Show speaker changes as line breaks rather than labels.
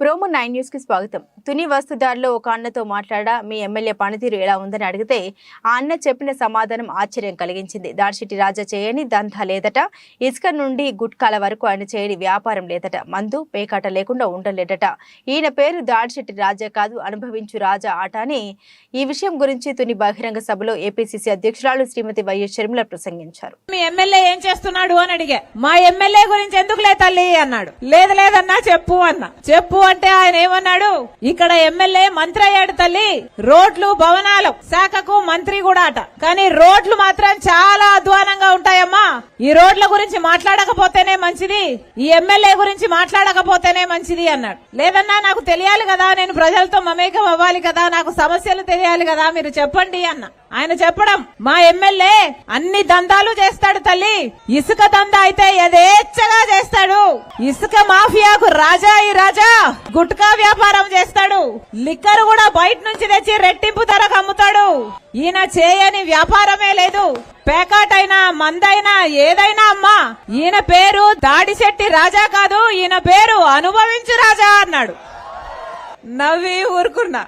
Promo nine న్యూస్కి స్వాగతం. తుని వస్తుదారిలో ఒక అన్నతో మాట్లాడా మీ ఎమ్మెల్యే పనితీరు ఎలా ఉందని అడిగితే ఆ అన్న చెప్పిన సమాధానం ఆశ్చర్యం కలిగించింది. దాడిశెట్టి రాజా చేయని దంతా లేదట ఇసుక నుండి గుట్కాల వరకు ఆయన చేయని వ్యాపారం లేదట మందు పేకాట లేకుండా ఉండలేదట. ఈయన పేరు దాడిశెట్టి రాజా కాదు అనుభవించు రాజా ఆట అని. ఈ విషయం గురించి తుని బహిరంగ సభలో ఏపీసీసీ అధ్యక్షురాలు శ్రీమతి వైఎస్ షర్మిల ప్రసంగించారు.
మీ ఎమ్మెల్యే ఏం చేస్తున్నాడు అని అడిగా. మా ఎమ్మెల్యే గురించి ఎందుకులే తల్లి అన్నాడు. లేదు లేదన్నా చెప్పు అన్న. చెప్పు అంటే ఆయన ఏమన్నాడు? ఇక్కడ ఎమ్మెల్యే మంత్రి అయ్యాడు తల్లి. రోడ్లు భవనాలు శాఖకు మంత్రి కూడా అట. కానీ రోడ్లు మాత్రం చాలా అధ్వానంగా ఉంటాయమ్మా. ఈ రోడ్ల గురించి మాట్లాడకపోతేనే మంచిది ఈ ఎమ్మెల్యే గురించి మాట్లాడకపోతేనే మంచిది అన్నాడు. లేదన్నా నాకు తెలియాలి కదా నేను ప్రజలతో మమేకం అవ్వాలి కదా నాకు సమస్యలు తెలియాలి కదా మీరు చెప్పండి అన్న. ఆయన చెప్పడం మా ఎమ్మెల్యే అన్ని దందాలు చేస్తాడు తల్లి. ఇసుక దందా అయితే యథేచ్ఛగా ఇసుక మాఫియాకు రాజా ఈ రాజా. గుట్కా వ్యాపారం చేస్తాడు. లిక్కర్ కూడా బయట నుంచి తెచ్చి రెట్టింపు ధరకు అమ్ముతాడు. ఈయన చేయని వ్యాపారమే లేదు. పేకాటైనా మందైనా ఏదైనా అమ్మా. ఈయన పేరు దాడిశెట్టి రాజా కాదు ఈయన పేరు అనుభవించు రాజా అన్నాడు. నవ్వి ఊరుకున్నా.